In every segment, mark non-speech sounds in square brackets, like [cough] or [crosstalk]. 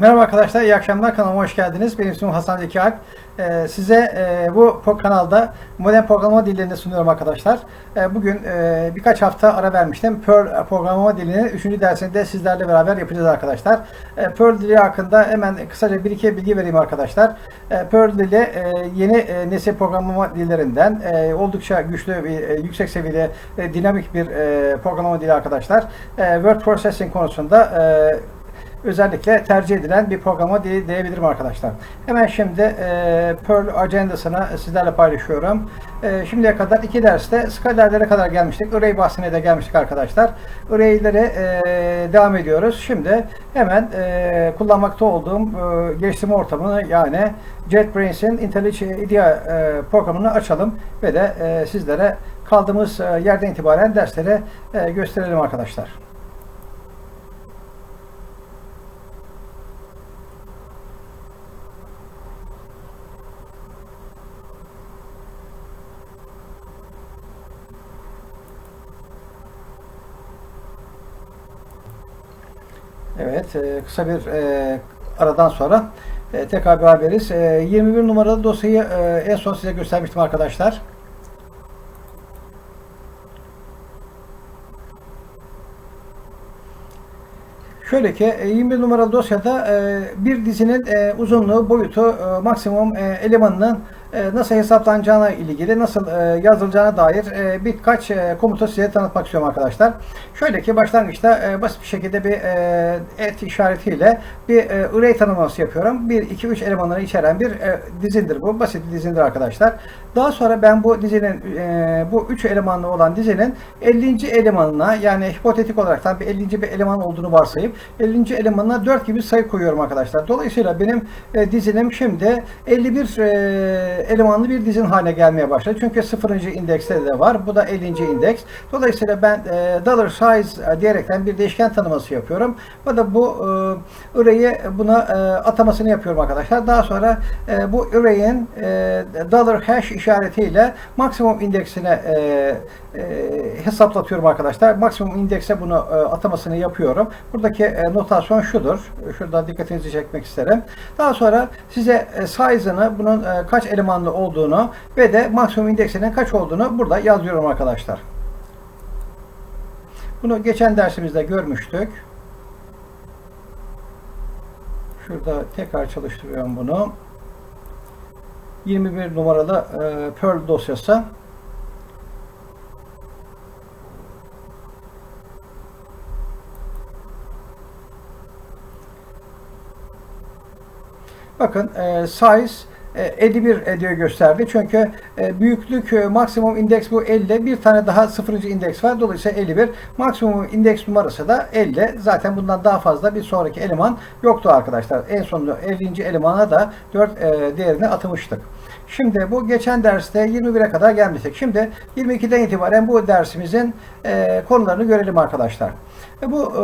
Merhaba arkadaşlar, iyi akşamlar. Kanalıma hoş geldiniz. Benim ismim Hasan Zeki. Ee, size e, bu kanalda modern programlama dillerini sunuyorum arkadaşlar. Ee, bugün e, birkaç hafta ara vermiştim. Perl programlama dilinin 3. dersini de sizlerle beraber yapacağız arkadaşlar. Ee, Perl dili hakkında hemen kısaca bir iki bilgi vereyim arkadaşlar. Ee, Perl dili e, yeni e, nesil programlama dillerinden e, oldukça güçlü ve e, yüksek seviyede e, dinamik bir e, programlama dili arkadaşlar. E, word processing konusunda e, özellikle tercih edilen bir programa diye, diyebilirim arkadaşlar. Hemen şimdi e, Perl ajandasını sizlerle paylaşıyorum. E, şimdiye kadar iki derste skalerlere kadar gelmiştik. Array bahsine de gelmiştik arkadaşlar. Array'lere e, devam ediyoruz. Şimdi hemen e, kullanmakta olduğum e, geliştirme ortamını yani JetBrainz'in IntelliJ IDEA e, programını açalım ve de e, sizlere kaldığımız e, yerden itibaren dersleri e, gösterelim arkadaşlar. Evet, e, kısa bir e, aradan sonra e, tekrar beraberiz. E, 21 numaralı dosyayı en son size göstermiştim arkadaşlar. Şöyle ki e, 21 numaralı dosyada bir dizinin uzunluğu, boyutu, maksimum elemanının nasıl hesaplanacağına ilgili, nasıl e, yazılacağına dair e, birkaç e, komutu size tanıtmak istiyorum arkadaşlar. Şöyle ki başlangıçta e, basit bir şekilde bir e, et işaretiyle bir e, array tanımlaması yapıyorum. 1, 2, 3 elemanları içeren bir e, dizindir bu. Basit bir dizindir arkadaşlar. Daha sonra ben bu dizinin, e, bu 3 elemanlı olan dizinin 50. elemanına yani hipotetik olarak bir 50. bir eleman olduğunu varsayıp 50. elemanına 4 gibi sayı koyuyorum arkadaşlar. Dolayısıyla benim e, dizinim şimdi 51 e, elemanlı bir dizin haline gelmeye başladı. Çünkü 0. indekste de var. Bu da 50. indeks. Dolayısıyla ben e, dollar size diyerekten bir değişken tanıması yapıyorum. Bu da bu e, array'i buna e, atamasını yapıyorum arkadaşlar. Daha sonra e, bu array'in e, dollar hash işaretiyle maksimum indeksine e, e, hesaplatıyorum arkadaşlar. Maksimum indekse bunu e, atamasını yapıyorum. Buradaki e, notasyon şudur. Şurada dikkatinizi çekmek isterim. Daha sonra size e, size'ını bunun e, kaç elemanlı olduğunu ve de maksimum indeksinin kaç olduğunu burada yazıyorum arkadaşlar. Bunu geçen dersimizde görmüştük. Şurada tekrar çalıştırıyorum bunu. 21 numaralı e, Perl dosyası. Bakın e, size e, 51 ediyor gösterdi. Çünkü büyüklük e, maksimum indeks bu 50. Bir tane daha sıfırıncı indeks var. Dolayısıyla 51. Maksimum indeks numarası da 50. Zaten bundan daha fazla bir sonraki eleman yoktu arkadaşlar. En sonunda 50. elemana da 4 e, değerini atamıştık. Şimdi bu geçen derste 21'e kadar gelmiştik. Şimdi 22'den itibaren bu dersimizin e, konularını görelim arkadaşlar. Bu e,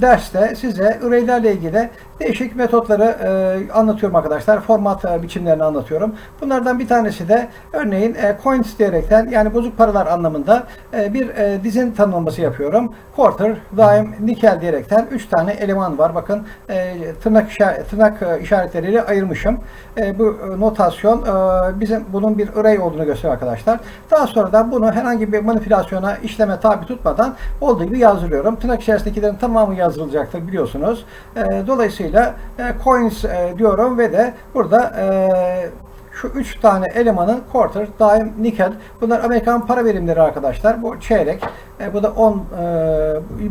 derste size array'lerle ilgili değişik metotları e, anlatıyorum arkadaşlar. Format e, biçimlerini anlatıyorum. Bunlardan bir tanesi de örneğin e, coins diyerekten yani bozuk paralar anlamında e, bir e, dizin tanımlaması yapıyorum. Quarter, dime, nickel diyerekten 3 tane eleman var. Bakın e, tırnak, işaret, tırnak e, işaretleriyle ayırmışım. E, bu e, notasyon e, bizim bunun bir array olduğunu gösteriyor arkadaşlar. Daha sonra da bunu herhangi bir manipülasyona, işleme tabi tutmadan olduğu gibi yazdırıyorum. Tırnak içerisindekilerin tamamı yazılacaktır biliyorsunuz. E, dolayısıyla e, coins e, diyorum ve de burada e, şu üç tane elemanın quarter, dime, nickel. Bunlar Amerikan para birimleri arkadaşlar. Bu çeyrek. E, bu da 10 e,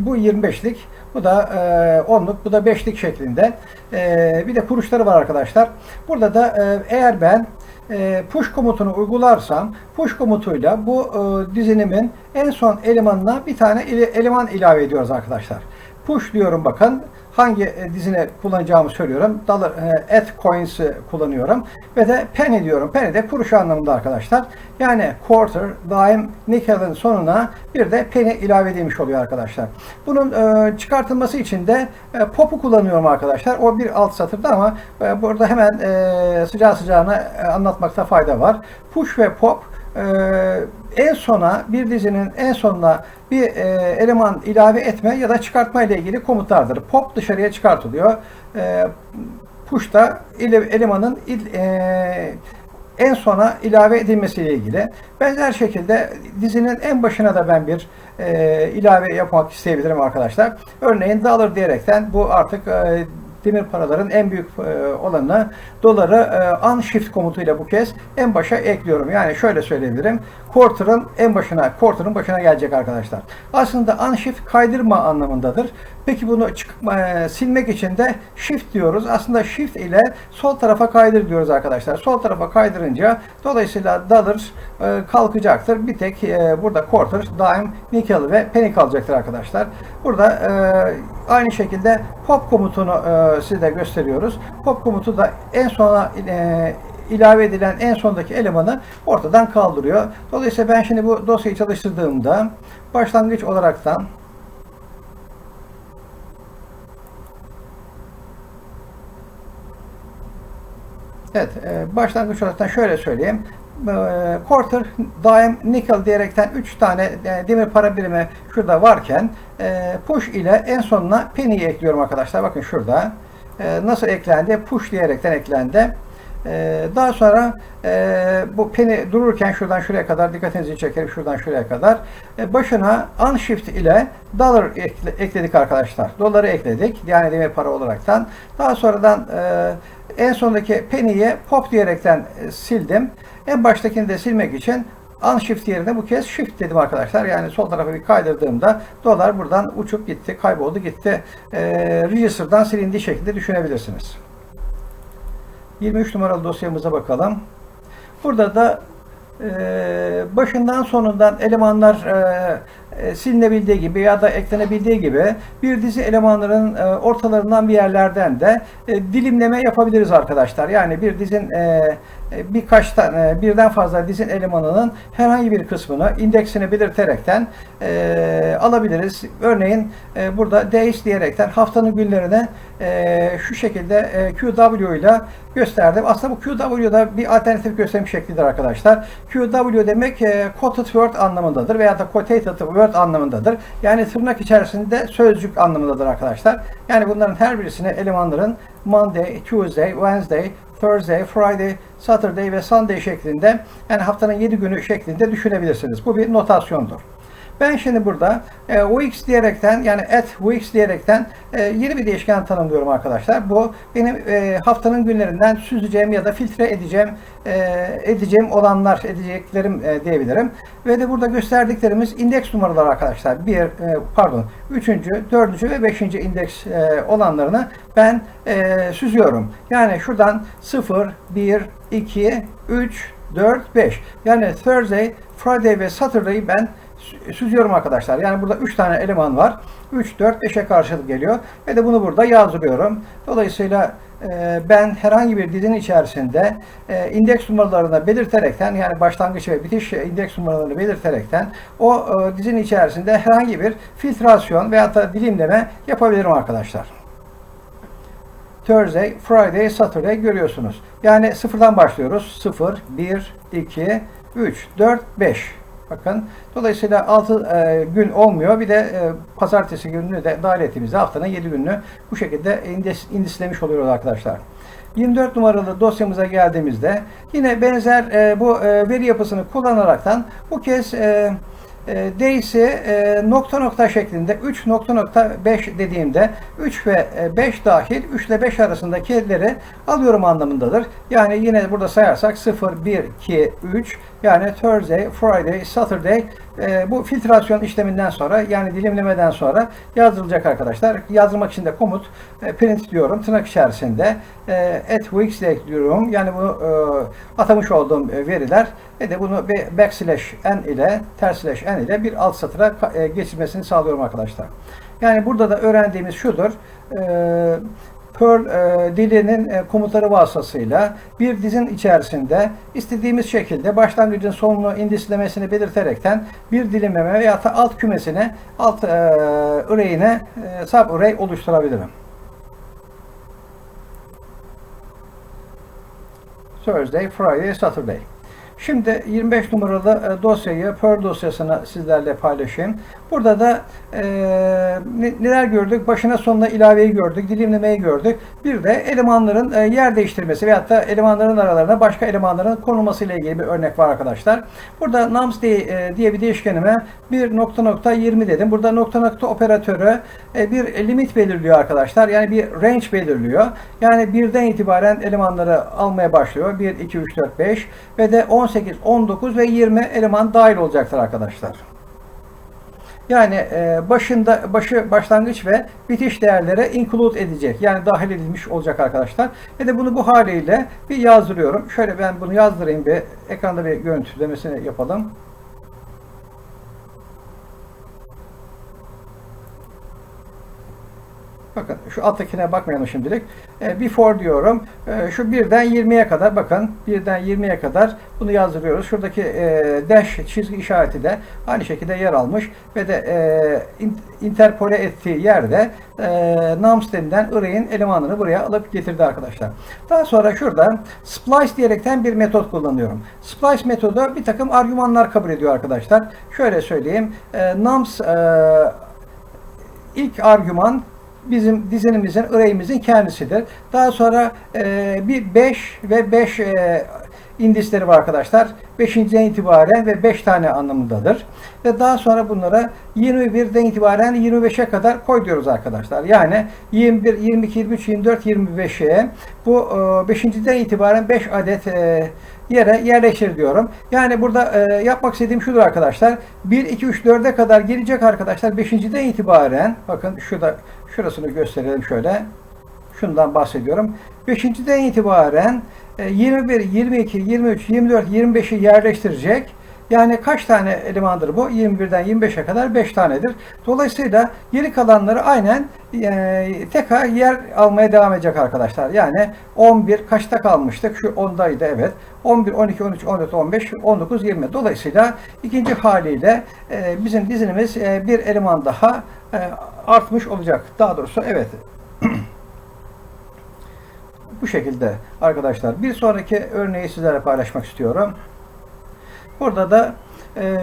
bu 25'lik. Bu da e, 10'luk. Bu da 5'lik şeklinde. E, bir de kuruşları var arkadaşlar. Burada da e, eğer ben e, push komutunu uygularsam push komutuyla bu e, dizinimin en son elemanına bir tane ele, eleman ilave ediyoruz arkadaşlar. Push diyorum bakın hangi e, dizine kullanacağımı söylüyorum. Dollar, e, at coins'i kullanıyorum. Ve de penny diyorum. Penny de kuruş anlamında arkadaşlar. Yani quarter, dime, nickel'ın sonuna bir de penny ilave edilmiş oluyor arkadaşlar. Bunun e, çıkartılması için de pop'u kullanıyorum arkadaşlar. O bir alt satırda ama burada hemen e, sıcağı sıcağına anlatmakta fayda var. Push ve pop e, en sona bir dizinin en sonuna bir e, eleman ilave etme ya da çıkartma ile ilgili komutlardır. Pop dışarıya çıkartılıyor. E, push da ele- elemanın e, en sona ilave edilmesiyle ilgili. Benzer şekilde dizinin en başına da ben bir e, ilave yapmak isteyebilirim arkadaşlar. Örneğin dollar diyerekten bu artık demir paraların en büyük e, olanı doları e, unshift komutuyla bu kez en başa ekliyorum. Yani şöyle söyleyebilirim. Quarter'ın en başına, quarter'ın başına gelecek arkadaşlar. Aslında unshift kaydırma anlamındadır. Peki bunu e, silmek için de shift diyoruz. Aslında shift ile sol tarafa kaydır diyoruz arkadaşlar. Sol tarafa kaydırınca dolayısıyla dollar e, kalkacaktır. Bir tek e, burada quarter, dime, nickel ve penny kalacaktır arkadaşlar. Burada aynı şekilde pop komutunu size gösteriyoruz. Pop komutu da en sona ilave edilen en sondaki elemanı ortadan kaldırıyor. Dolayısıyla ben şimdi bu dosyayı çalıştırdığımda başlangıç olaraktan Evet, e, başlangıç olarak şöyle söyleyeyim. E, Quarter, dime, nickel diyerekten 3 tane e, demir para birimi şurada varken e, push ile en sonuna penny'yi ekliyorum arkadaşlar. Bakın şurada. E, nasıl eklendi? Push diyerekten eklendi. E, daha sonra e, bu penny dururken şuradan şuraya kadar dikkatinizi çekerim şuradan şuraya kadar e, başına unshift ile dollar ekle, ekledik arkadaşlar. Doları ekledik. Yani demir para olaraktan. Daha sonradan e, en sondaki penny'ye pop diyerekten e, sildim. En baştakini de silmek için unshift yerine bu kez shift dedim arkadaşlar. Yani sol tarafa bir kaydırdığımda dolar buradan uçup gitti, kayboldu gitti. E, register'dan silindiği şekilde düşünebilirsiniz. 23 numaralı dosyamıza bakalım. Burada da e, başından sonundan elemanlar e, e, silinebildiği gibi ya da eklenebildiği gibi bir dizi elemanların e, ortalarından bir yerlerden de dilimleme yapabiliriz arkadaşlar. Yani bir dizin e, birkaç tane birden fazla dizin elemanının herhangi bir kısmını indeksini belirterekten e, alabiliriz. Örneğin e, burada days diyerekten haftanın günlerine e, şu şekilde e, QW ile gösterdim. Aslında bu QW da bir alternatif gösterim şeklidir arkadaşlar. QW demek e, quoted word anlamındadır veya da quotated word anlamındadır. Yani tırnak içerisinde sözcük anlamındadır arkadaşlar. Yani bunların her birisini elemanların Monday, Tuesday, Wednesday, Thursday, Friday, Saturday ve Sunday şeklinde yani haftanın 7 günü şeklinde düşünebilirsiniz. Bu bir notasyondur. Ben şimdi burada e, Wix diyerekten yani at Wix diyerekten e, yeni bir değişken tanımlıyorum arkadaşlar. Bu benim e, haftanın günlerinden süzeceğim ya da filtre edeceğim e, edeceğim olanlar edeceklerim e, diyebilirim. Ve de burada gösterdiklerimiz indeks numaraları arkadaşlar. Bir e, pardon 3. 4. ve 5. indeks e, olanlarını ben e, süzüyorum. Yani şuradan 0, 1, 2, 3, 4, 5. Yani Thursday, Friday ve Saturday'ı ben süzüyorum arkadaşlar. Yani burada 3 tane eleman var. 3, 4, 5'e karşılık geliyor. Ve de bunu burada yazdırıyorum. Dolayısıyla e, ben herhangi bir dizinin içerisinde e, indeks numaralarını belirterekten yani başlangıç ve bitiş indeks numaralarını belirterekten o e, dizinin içerisinde herhangi bir filtrasyon veya da dilimleme yapabilirim arkadaşlar. Thursday, Friday, Saturday görüyorsunuz. Yani sıfırdan başlıyoruz. 0, 1, 2, 3, 4, 5. Bakın dolayısıyla 6 e, gün olmuyor. Bir de e, pazartesi gününü de dahil ettiğimizde haftanın 7 gününü bu şekilde indis, indislemiş oluyoruz arkadaşlar. 24 numaralı dosyamıza geldiğimizde yine benzer e, bu e, veri yapısını kullanaraktan bu kez e, e, D'si e, nokta nokta şeklinde 3 nokta nokta 5 dediğimde 3 ve 5 dahil 3 ile 5 arasındakileri alıyorum anlamındadır. Yani yine burada sayarsak 0, 1, 2, 3 yani Thursday, Friday, Saturday e, bu filtrasyon işleminden sonra yani dilimlemeden sonra yazdırılacak arkadaşlar. Yazdırmak için de komut e, print diyorum tırnak içerisinde e, at weeks ekliyorum. Yani bu e, atamış olduğum veriler ve de bunu bir backslash n ile ters slash n ile bir alt satıra e, geçirmesini sağlıyorum arkadaşlar. Yani burada da öğrendiğimiz şudur. E, Perl e, dilinin e, komutları vasıtasıyla bir dizin içerisinde istediğimiz şekilde başlangıcın sonunu indislemesini belirterekten bir dilimleme veya da alt kümesine alt e, e, sub array oluşturabilirim. Thursday, Friday, Saturday. Şimdi 25 numaralı e, dosyayı Perl dosyasını sizlerle paylaşayım. Burada da e, ne- neler gördük? Başına sonuna ilaveyi gördük, dilimlemeyi gördük. Bir de elemanların e, yer değiştirmesi veyahut da elemanların aralarına başka elemanların konulması ile ilgili bir örnek var arkadaşlar. Burada nums diye, e, diye bir değişkenime bir nokta nokta 20 dedim. Burada nokta nokta operatörü bir limit belirliyor arkadaşlar. Yani bir range belirliyor. Yani birden itibaren elemanları almaya başlıyor. 1, 2, 3, 4, 5 ve de 18, 19 ve 20 eleman dahil olacaktır arkadaşlar. Yani e, başında başı başlangıç ve bitiş değerlere include edecek. Yani dahil edilmiş olacak arkadaşlar. Ve de bunu bu haliyle bir yazdırıyorum. Şöyle ben bunu yazdırayım bir ekranda bir görüntülemesini yapalım. Bakın şu alttakine bakmayalım şimdilik. E, before diyorum. E, şu birden 20'ye kadar bakın. Birden 20'ye kadar bunu yazdırıyoruz. Şuradaki e, dash çizgi işareti de aynı şekilde yer almış ve de e, in- interpole ettiği yerde e, nums denilen array'in elemanını buraya alıp getirdi arkadaşlar. Daha sonra şurada splice diyerekten bir metot kullanıyorum. Splice metodu bir takım argümanlar kabul ediyor arkadaşlar. Şöyle söyleyeyim. E, nums e, ilk argüman bizim dizinimizin, array'imizin kendisidir. Daha sonra e, bir 5 ve 5 e, indisleri var arkadaşlar. 5.den itibaren ve 5 tane anlamındadır. Ve daha sonra bunlara 21'den itibaren 25'e kadar koy diyoruz arkadaşlar. Yani 21, 22, 23, 24, 25'e bu e, 5.den itibaren 5 adet e, yere yerleştir diyorum. Yani burada e, yapmak istediğim şudur arkadaşlar. 1, 2, 3, 4'e kadar gelecek arkadaşlar. 5.den itibaren bakın şurada şurasını gösterelim şöyle. Şundan bahsediyorum. 5.den itibaren e, 21, 22, 23, 24, 25'i yerleştirecek. Yani kaç tane elemandır bu? 21'den 25'e kadar 5 tanedir. Dolayısıyla geri kalanları aynen e, tekrar yer almaya devam edecek arkadaşlar. Yani 11 kaçta kalmıştık? Şu 10'daydı evet. 11, 12, 13, 14, 15, 19, 20. Dolayısıyla ikinci haliyle e, bizim dizinimiz e, bir eleman daha e, artmış olacak. Daha doğrusu evet. Bu şekilde arkadaşlar. Bir sonraki örneği sizlerle paylaşmak istiyorum. Burada da e,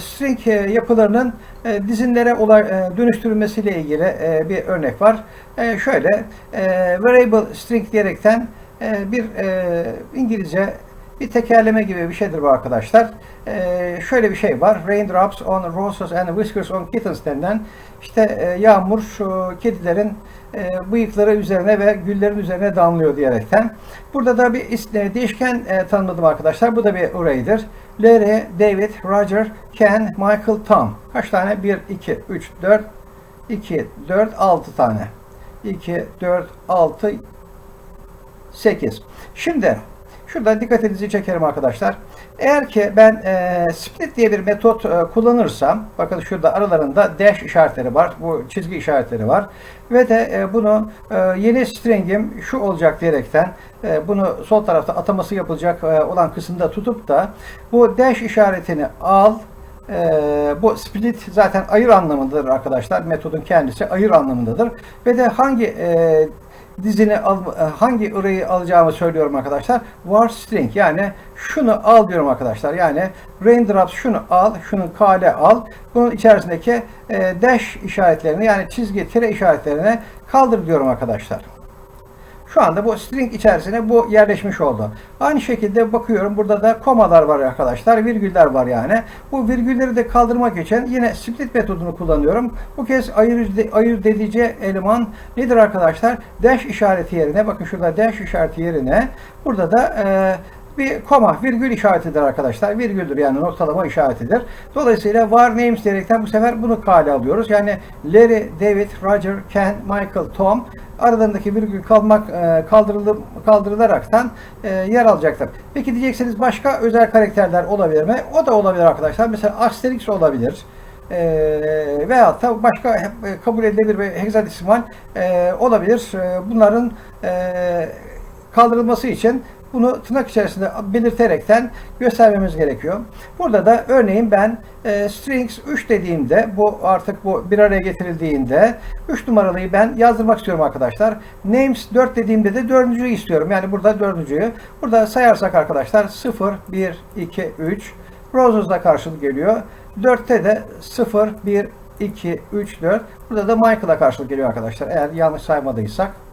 string e, yapılarının e, dizinlere olay, e, dönüştürülmesiyle ilgili e, bir örnek var. E, şöyle e, variable string diyerekten e, bir e, İngilizce bir tekerleme gibi bir şeydir bu arkadaşlar. E, şöyle bir şey var. Raindrops on roses and whiskers on kittens denilen işte e, yağmur kedilerin e, bıyıkları üzerine ve güllerin üzerine damlıyor diyerekten. Burada da bir e, değişken tanımladım arkadaşlar. Bu da bir array'dir. Larry, David, Roger, Ken, Michael, Tom. Kaç tane? 1, 2, 3, 4, 2, 4, 6 tane. 2, 4, 6, 8. Şimdi şurada dikkatinizi çekerim arkadaşlar. Eğer ki ben e, split diye bir metot e, kullanırsam, bakın şurada aralarında dash işaretleri var, bu çizgi işaretleri var ve de e, bunu e, yeni stringim şu olacak diyerekten e, bunu sol tarafta ataması yapılacak e, olan kısımda tutup da bu dash işaretini al, e, bu split zaten ayır anlamındadır arkadaşlar. Metodun kendisi ayır anlamındadır. Ve de hangi e, dizini al, e, hangi array'i alacağımı söylüyorum arkadaşlar. Var string yani şunu al diyorum arkadaşlar. Yani raindrops şunu al, şunu kale al. Bunun içerisindeki e, dash işaretlerini yani çizgi tire işaretlerini kaldır diyorum arkadaşlar. Şu anda bu string içerisine bu yerleşmiş oldu. Aynı şekilde bakıyorum burada da komalar var arkadaşlar. Virgüller var yani. Bu virgülleri de kaldırmak için yine split metodunu kullanıyorum. Bu kez ayır, ayırt edici eleman nedir arkadaşlar? Dash işareti yerine bakın şurada dash işareti yerine burada da e, bir koma, virgül işaretidir arkadaşlar. Virgüldür yani noktalama işaretidir. Dolayısıyla var names diyerekten bu sefer bunu kale alıyoruz. Yani Larry, David, Roger, Ken, Michael, Tom aralarındaki virgül kalmak e, kaldırılaraktan e, yer alacaktır. Peki diyeceksiniz başka özel karakterler olabilir mi? O da olabilir arkadaşlar. Mesela Asterix olabilir. E, veyahut da başka e, kabul edilebilir bir hexadesimal e, olabilir. Bunların kaldırılması için bunu tırnak içerisinde belirterekten göstermemiz gerekiyor. Burada da örneğin ben e, strings 3 dediğimde bu artık bu bir araya getirildiğinde 3 numaralıyı ben yazdırmak istiyorum arkadaşlar. Names 4 dediğimde de dördüncüyü istiyorum. Yani burada dördüncüyü. Burada sayarsak arkadaşlar 0, 1, 2, 3. Roses'la karşılık geliyor. 4'te de 0, 1, 2, 3, 4. Burada da Michael'a karşılık geliyor arkadaşlar. Eğer yanlış saymadıysak.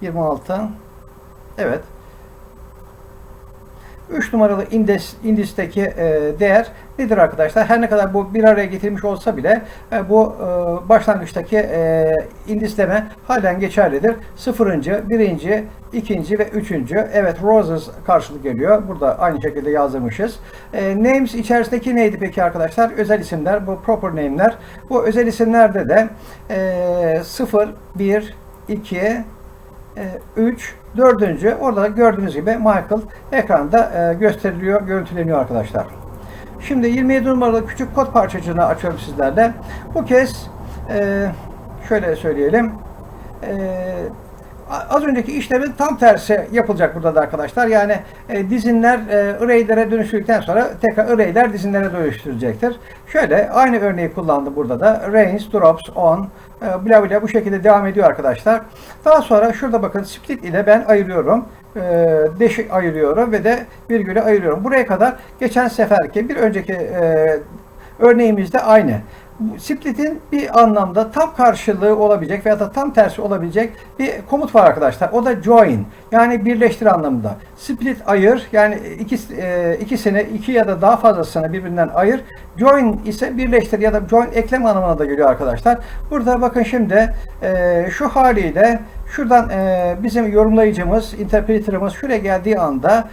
Yirmi altı. Evet. 3 numaralı indes, indisteki e, değer nedir arkadaşlar? Her ne kadar bu bir araya getirmiş olsa bile e, bu e, başlangıçtaki e, indisleme halen geçerlidir. Sıfırıncı, birinci, ikinci ve üçüncü. Evet Roses karşılık geliyor. Burada aynı şekilde yazdırmışız. E, names içerisindeki neydi peki arkadaşlar? Özel isimler. Bu proper name'ler. Bu özel isimlerde de e, 0, 1, 2, 3, dördüncü orada da gördüğünüz gibi Michael ekranda e, gösteriliyor, görüntüleniyor arkadaşlar. Şimdi 27 numaralı küçük kod parçacığını açıyorum sizlerle. Bu kez e, şöyle söyleyelim. E, az önceki işlemin tam tersi yapılacak burada da arkadaşlar. Yani e, dizinler e, array'lere dönüştükten sonra tekrar array'ler dizinlere dönüştürülecektir. Şöyle aynı örneği kullandım burada da. Rains, drops, on, e, bla bla bu şekilde devam ediyor arkadaşlar. Daha sonra şurada bakın split ile ben ayırıyorum. Deşi ayırıyorum ve de virgülü ayırıyorum. Buraya kadar geçen seferki bir önceki e, örneğimizde aynı. Split'in bir anlamda tam karşılığı olabilecek veya da tam tersi olabilecek bir komut var arkadaşlar. O da join. Yani birleştir anlamında. Split ayır yani iki, e, ikisini iki ya da daha fazlasını birbirinden ayır. Join ise birleştir ya da join eklem anlamına da geliyor arkadaşlar. Burada bakın şimdi e, şu haliyle şuradan e, bizim yorumlayıcımız, interpreter'ımız şuraya geldiği anda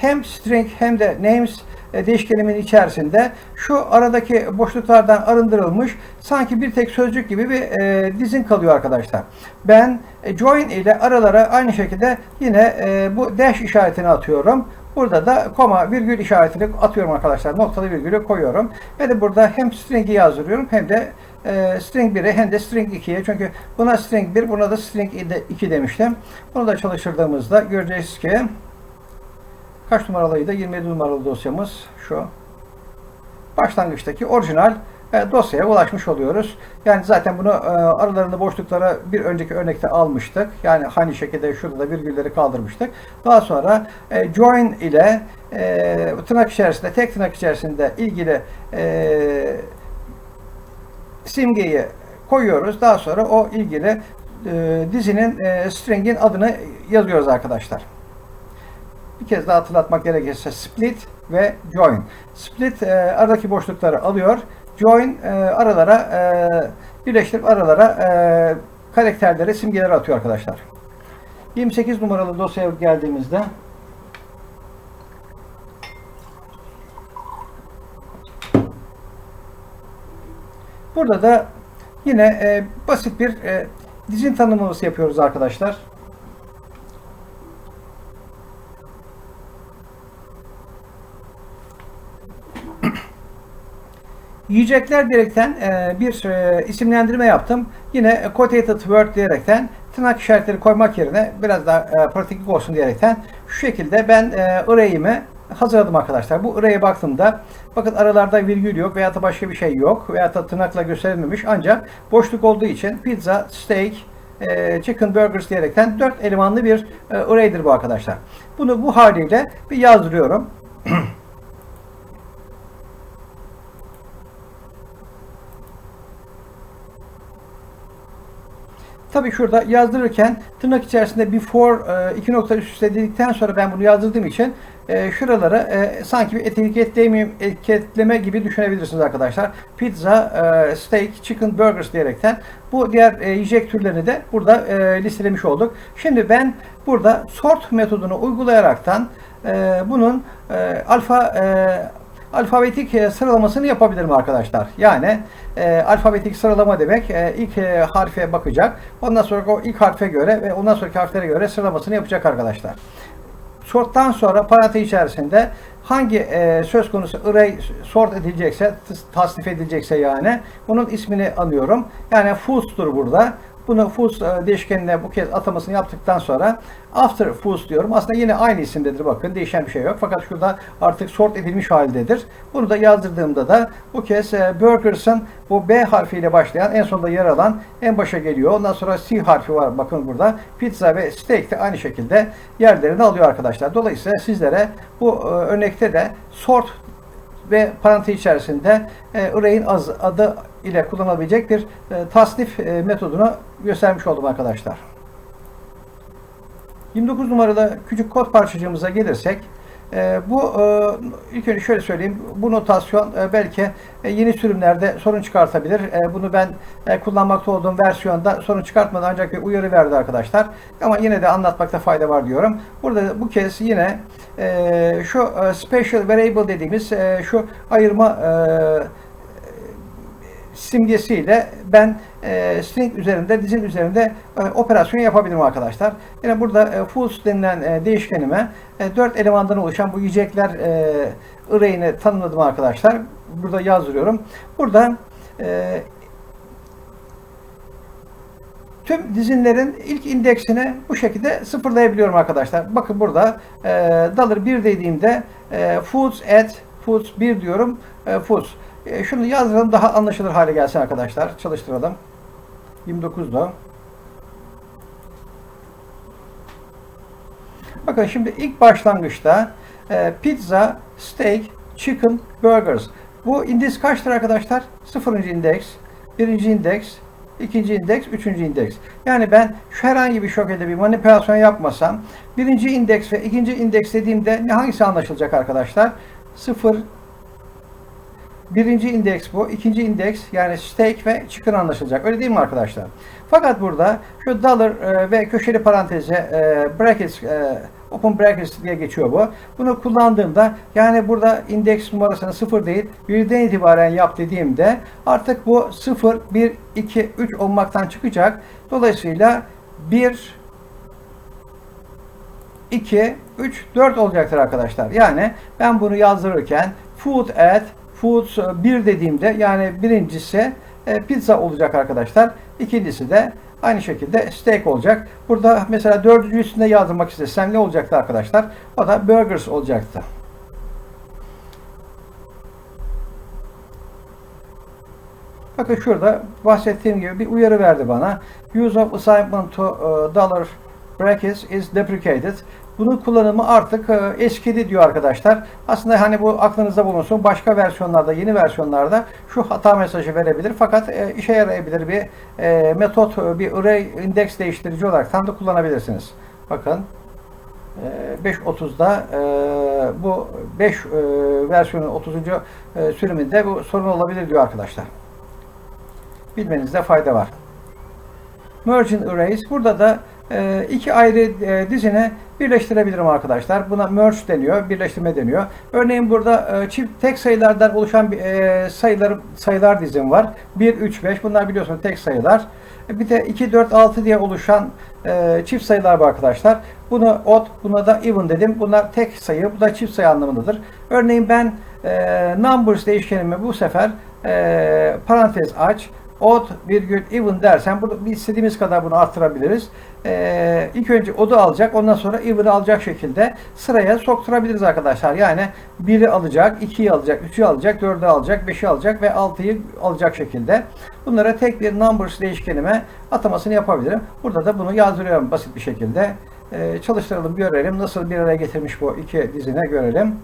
hem string hem de names e, değişkenimin içerisinde şu aradaki boşluklardan arındırılmış sanki bir tek sözcük gibi bir e, dizin kalıyor arkadaşlar. Ben e, join ile aralara aynı şekilde yine e, bu dash işaretini atıyorum. Burada da koma virgül işaretini atıyorum arkadaşlar. Noktalı virgülü koyuyorum. Ve de burada hem string'i yazdırıyorum hem de e, string 1'e hem de string 2'ye. Çünkü buna string 1, buna da string 2 demiştim. Bunu da çalıştırdığımızda göreceğiz ki Kaç numaralıydı? 27 numaralı dosyamız şu. Başlangıçtaki orijinal e, dosyaya ulaşmış oluyoruz. Yani zaten bunu e, aralarında boşluklara bir önceki örnekte almıştık. Yani aynı şekilde şurada da virgülleri kaldırmıştık. Daha sonra e, join ile e, tırnak içerisinde, tek tırnak içerisinde ilgili e, simgeyi koyuyoruz. Daha sonra o ilgili e, dizinin e, string'in adını yazıyoruz arkadaşlar bir kez daha hatırlatmak gerekirse split ve join. Split e, aradaki boşlukları alıyor. Join aralara birleştirip aralara e, karakterlere simgeler atıyor arkadaşlar. 28 numaralı dosyaya geldiğimizde Burada da yine e, basit bir e, dizin tanımlaması yapıyoruz arkadaşlar. [clears throat] Yiyecekler diyerekten e, bir e, isimlendirme yaptım. Yine quotated word diyerekten tırnak işaretleri koymak yerine biraz daha e, pratiklik olsun diyerekten şu şekilde ben e, array'imi hazırladım arkadaşlar. Bu array'e baktığımda bakın aralarda virgül yok veya da başka bir şey yok veya da tırnakla gösterilmemiş ancak boşluk olduğu için pizza, steak, e, chicken burgers diyerekten 4 elemanlı bir e, array'dir bu arkadaşlar. Bunu bu haliyle bir yazdırıyorum. [clears throat] Tabii şurada yazdırırken tırnak içerisinde before e, iki nokta üst üste dedikten sonra ben bunu yazdırdığım için e, şuralara e, sanki bir etiketleme, etiketleme gibi düşünebilirsiniz arkadaşlar. Pizza, e, steak, chicken, burgers diyerekten bu diğer e, yiyecek türlerini de burada e, listelemiş olduk. Şimdi ben burada sort metodunu uygulayaraktan e, bunun e, alfa e, alfabetik e, sıralamasını yapabilirim arkadaşlar. Yani e, alfabetik sıralama demek e, ilk e, harfe bakacak. Ondan sonra o ilk harfe göre ve ondan sonraki harflere göre sıralamasını yapacak arkadaşlar. sorttan sonra parantez içerisinde hangi e, söz konusu array sort edilecekse, tasnif edilecekse yani bunun ismini anıyorum. Yani foots'tur burada. Bunu foots e, değişkenine bu kez atamasını yaptıktan sonra after foots diyorum. Aslında yine aynı isimdedir bakın. Değişen bir şey yok. Fakat şurada artık sort edilmiş haldedir. Bunu da yazdırdığımda da bu kez e, Burgers'ın bu B harfiyle başlayan en sonunda yer alan en başa geliyor. Ondan sonra C harfi var bakın burada. Pizza ve steak de aynı şekilde yerlerini alıyor arkadaşlar. Dolayısıyla sizlere bu e, örnekte de sort ve parantez içerisinde e, array'in az adı ile kullanılabilecek bir e, tasnif e, metodunu göstermiş oldum arkadaşlar. 29 numaralı küçük kod parçacığımıza gelirsek e, bu e, ilk önce şöyle söyleyeyim bu notasyon e, belki e, yeni sürümlerde sorun çıkartabilir. E, bunu ben e, kullanmakta olduğum versiyonda sorun çıkartmadı ancak bir uyarı verdi arkadaşlar. Ama yine de anlatmakta fayda var diyorum. Burada bu kez yine e, şu e, special variable dediğimiz e, şu ayırma e, simgesiyle ben e, string üzerinde, dizin üzerinde e, operasyon yapabilirim arkadaşlar. Yine burada e, fools denilen e, değişkenime e, 4 elemandan oluşan bu yiyecekler e, array'ini tanımladım arkadaşlar. Burada yazdırıyorum. Burada e, tüm dizinlerin ilk indeksini bu şekilde sıfırlayabiliyorum arkadaşlar. Bakın burada e, dollar 1 dediğimde e, foods at foods 1 diyorum. E, foods. E, şunu yazdıralım daha anlaşılır hale gelsin arkadaşlar. Çalıştıralım. 29'da. Bakın şimdi ilk başlangıçta e, pizza, steak, chicken, burgers. Bu indeks kaçtır arkadaşlar? Sıfırıncı indeks, birinci indeks, ikinci indeks, üçüncü indeks. Yani ben şu herhangi bir şekilde bir manipülasyon yapmasam birinci indeks ve ikinci indeks dediğimde ne hangisi anlaşılacak arkadaşlar? Sıfır, Birinci indeks bu. ikinci indeks yani steak ve chicken anlaşılacak. Öyle değil mi arkadaşlar? Fakat burada şu dollar e, ve köşeli paranteze e, brackets e, open brackets diye geçiyor bu. Bunu kullandığımda yani burada indeks numarasını 0 değil birden itibaren yap dediğimde artık bu 0, 1, 2, 3 olmaktan çıkacak. Dolayısıyla 1, 2, 3, 4 olacaktır arkadaşlar. Yani ben bunu yazdırırken food at Foods 1 dediğimde yani birincisi e, pizza olacak arkadaşlar. İkincisi de aynı şekilde steak olacak. Burada mesela dördüncüsünde yazdırmak istesem ne olacaktı arkadaşlar? O da burgers olacaktı. Bakın şurada bahsettiğim gibi bir uyarı verdi bana. Use of assignment to uh, dollar brackets is deprecated. Bunun kullanımı artık e, eskidi diyor arkadaşlar. Aslında hani bu aklınızda bulunsun. Başka versiyonlarda, yeni versiyonlarda şu hata mesajı verebilir. Fakat e, işe yarayabilir bir e, metot, bir array indeks değiştirici olarak tam da kullanabilirsiniz. Bakın 5.30'da bu 5 versiyonun 30. sürümünde bu sorun olabilir diyor arkadaşlar. Bilmenizde fayda var. Merging Arrays. Burada da iki ayrı dizine birleştirebilirim arkadaşlar. Buna merge deniyor, birleştirme deniyor. Örneğin burada e, çift tek sayılardan oluşan e, sayılar sayılar dizim var. 1 3 5 bunlar biliyorsunuz tek sayılar. E, bir de 2 4 6 diye oluşan e, çift sayılar var arkadaşlar. Bunu odd, buna da even dedim. Bunlar tek sayı, bu da çift sayı anlamındadır. Örneğin ben numbers değişkenimi bu sefer parantez aç odd virgül even dersen bunu istediğimiz kadar bunu arttırabiliriz. Ee, ilk önce odd'u alacak ondan sonra even'ı alacak şekilde sıraya sokturabiliriz arkadaşlar. Yani 1'i alacak, 2'yi alacak, 3'ü alacak, 4'ü alacak, 5'i alacak ve 6'yı alacak şekilde. Bunlara tek bir numbers değişkenime atamasını yapabilirim. Burada da bunu yazdırıyorum basit bir şekilde. Ee, çalıştıralım görelim. Nasıl bir araya getirmiş bu iki dizine görelim.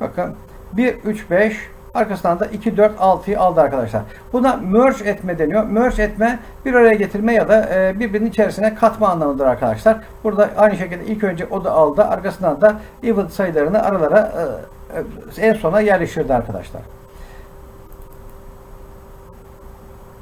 Bakın 1, 3, 5 arkasından da 2, 4, 6'yı aldı arkadaşlar. Buna merge etme deniyor. Merge etme bir araya getirme ya da e, birbirinin içerisine katma anlamıdır arkadaşlar. Burada aynı şekilde ilk önce o da aldı. Arkasından da even sayılarını aralara e, en sona yerleştirdi arkadaşlar.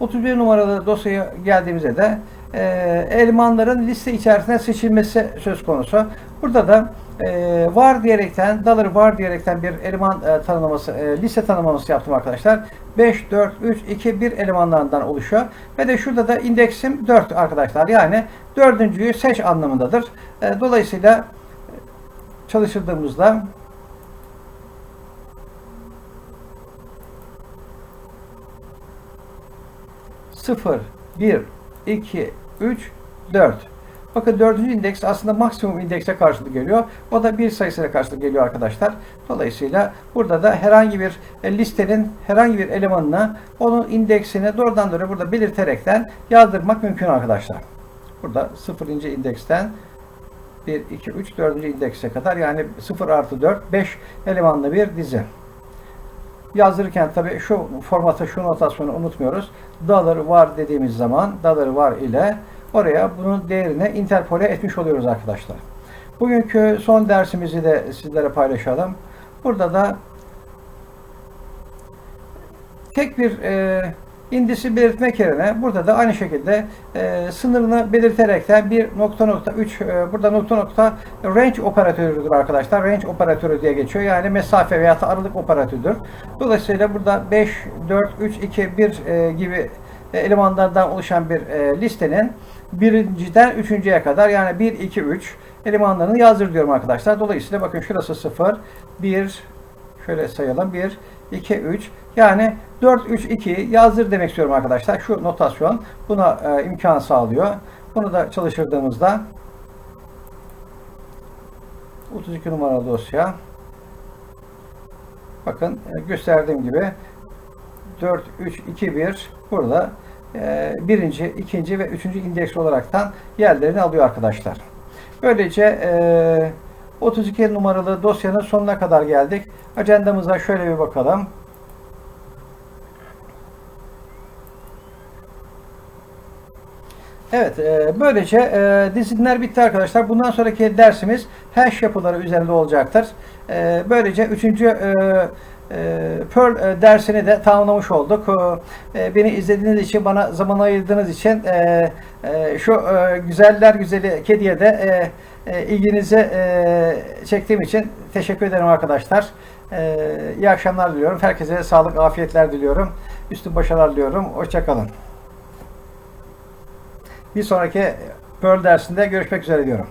31 numaralı dosyaya geldiğimizde de e, elemanların liste içerisine seçilmesi söz konusu. Burada da e, var diyerekten, dollar var diyerekten bir eleman e, tanımlaması, e, liste tanımlaması yaptım arkadaşlar. 5, 4, 3, 2, 1 elemanlarından oluşuyor. Ve de şurada da indeksim 4 arkadaşlar. Yani dördüncüyü seç anlamındadır. E, dolayısıyla çalıştırdığımızda sıfır, bir, iki, üç, dört. Bakın dördüncü indeks aslında maksimum indekse karşılık geliyor. O da bir sayısıyla karşılık geliyor arkadaşlar. Dolayısıyla burada da herhangi bir e, listenin herhangi bir elemanına onun indeksini doğrudan doğruya burada belirterekten yazdırmak mümkün arkadaşlar. Burada sıfırıncı indeksten 1, 2, 3, 4. indekse kadar yani 0 artı 4, 5 elemanlı bir dizi. Yazdırırken tabi şu formatı, şu notasyonu unutmuyoruz. Dollar var dediğimiz zaman dollar var ile oraya bunun değerini interpole etmiş oluyoruz arkadaşlar. Bugünkü son dersimizi de sizlere paylaşalım. Burada da tek bir e, indisi belirtmek yerine burada da aynı şekilde e, sınırını belirterekten bir nokta nokta 3 e, burada nokta nokta range operatörüdür arkadaşlar. Range operatörü diye geçiyor. Yani mesafe veya aralık operatörüdür. Dolayısıyla burada 5, 4, 3, 2, 1 e, gibi e, elemanlardan oluşan bir e, listenin birinciden üçüncüye kadar yani 1, 2, 3 elemanlarını yazdır diyorum arkadaşlar. Dolayısıyla bakın şurası 0, 1, şöyle sayalım 1, 2, 3 yani 4, 3, 2 yazdır demek istiyorum arkadaşlar. Şu notasyon buna e, imkan sağlıyor. Bunu da çalıştırdığımızda 32 numaralı dosya bakın e, gösterdiğim gibi 4, 3, 2, 1 burada birinci, ikinci ve üçüncü indeks olaraktan yerlerini alıyor arkadaşlar. Böylece e, 32 numaralı dosyanın sonuna kadar geldik. Ajandamıza şöyle bir bakalım. Evet, e, böylece e, disiplinler bitti arkadaşlar. Bundan sonraki dersimiz hash yapıları üzerinde olacaktır. E, böylece üçüncü e, e, Perl e, dersini de tamamlamış olduk. E, beni izlediğiniz için, bana zaman ayırdığınız için e, şu güzeller güzeli kediye de ilginizi çektiğim için teşekkür ederim arkadaşlar. İyi akşamlar diliyorum. Herkese sağlık, afiyetler diliyorum. Üstün başarılar diliyorum. Hoşçakalın. Bir sonraki Perl dersinde görüşmek üzere diyorum.